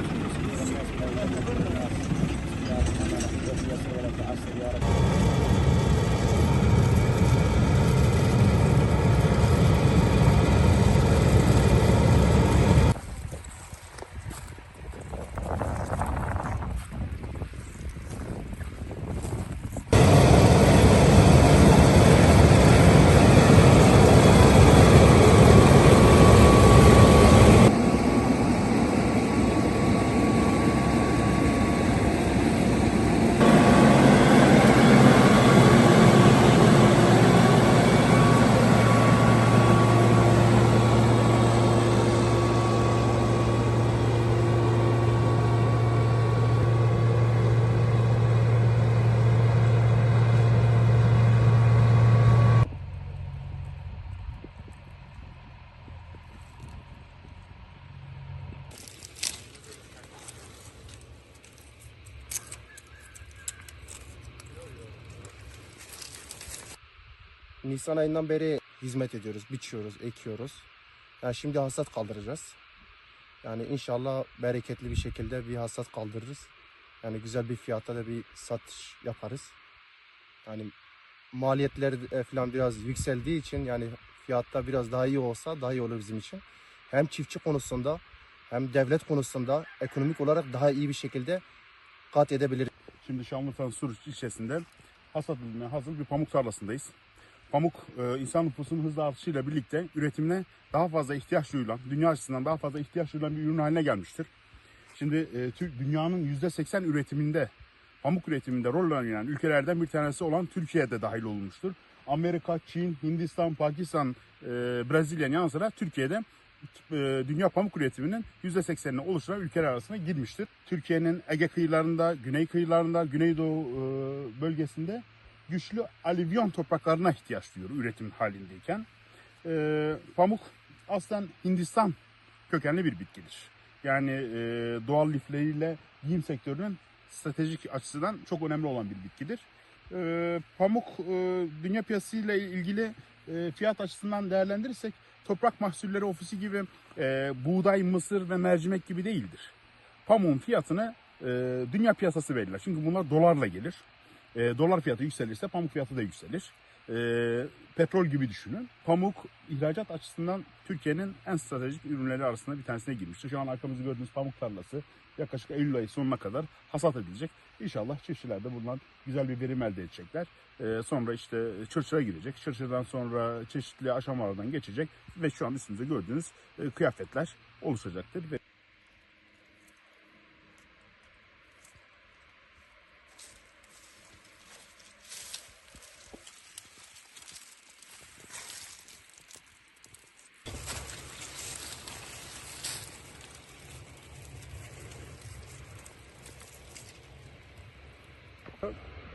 الناس لا يا رب Nisan ayından beri hizmet ediyoruz, biçiyoruz, ekiyoruz. Yani şimdi hasat kaldıracağız. Yani inşallah bereketli bir şekilde bir hasat kaldırırız. Yani güzel bir fiyatta da bir satış yaparız. Yani maliyetler e, falan biraz yükseldiği için yani fiyatta biraz daha iyi olsa daha iyi olur bizim için. Hem çiftçi konusunda hem devlet konusunda ekonomik olarak daha iyi bir şekilde kat edebiliriz. Şimdi Şanlıurfa Suruç ilçesinde hasat edilmeye hazır bir pamuk tarlasındayız. Pamuk e, insan nüfusunun hızlı artışıyla birlikte üretimine daha fazla ihtiyaç duyulan, dünya açısından daha fazla ihtiyaç duyulan bir ürün haline gelmiştir. Şimdi e, dünyanın %80 üretiminde, pamuk üretiminde rol oynayan ülkelerden bir tanesi olan Türkiye'de dahil olmuştur. Amerika, Çin, Hindistan, Pakistan, e, Brezilya'nın yanı sıra Türkiye'de dünya pamuk üretiminin %80'ini oluşturan ülkeler arasına girmiştir. Türkiye'nin Ege kıyılarında, güney kıyılarında, güneydoğu bölgesinde güçlü alüvyon topraklarına ihtiyaç duyuyor üretim halindeyken. E, pamuk aslen Hindistan kökenli bir bitkidir. Yani e, doğal lifleriyle giyim sektörünün stratejik açısından çok önemli olan bir bitkidir. E, pamuk e, dünya piyasasıyla ilgili e, fiyat açısından değerlendirirsek Toprak Mahsulleri Ofisi gibi e, buğday, mısır ve mercimek gibi değildir. Pamuğun fiyatını e, dünya piyasası belirler. Çünkü bunlar dolarla gelir. E, dolar fiyatı yükselirse pamuk fiyatı da yükselir. E, petrol gibi düşünün. Pamuk ihracat açısından Türkiye'nin en stratejik ürünleri arasında bir tanesine girmiştir. Şu an arkamızda gördüğünüz pamuk tarlası yaklaşık Eylül ayı sonuna kadar hasat edilecek. İnşallah çiftçiler de bundan güzel bir verim elde edecekler. E, sonra işte çırçıra girecek. Çırçırdan sonra çeşitli aşamalardan geçecek ve şu an üstümüzde gördüğünüz e, kıyafetler oluşacaktır. Ve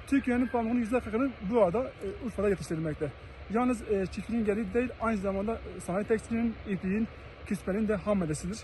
Türkiye'nin pamuğunun yüzde 40'ını bu arada e, Urfa'da yetiştirilmekte. Yalnız e, çiftliğin geri değil aynı zamanda e, sanayi tekstilinin, ipliğin, küspenin de ham maddesidir.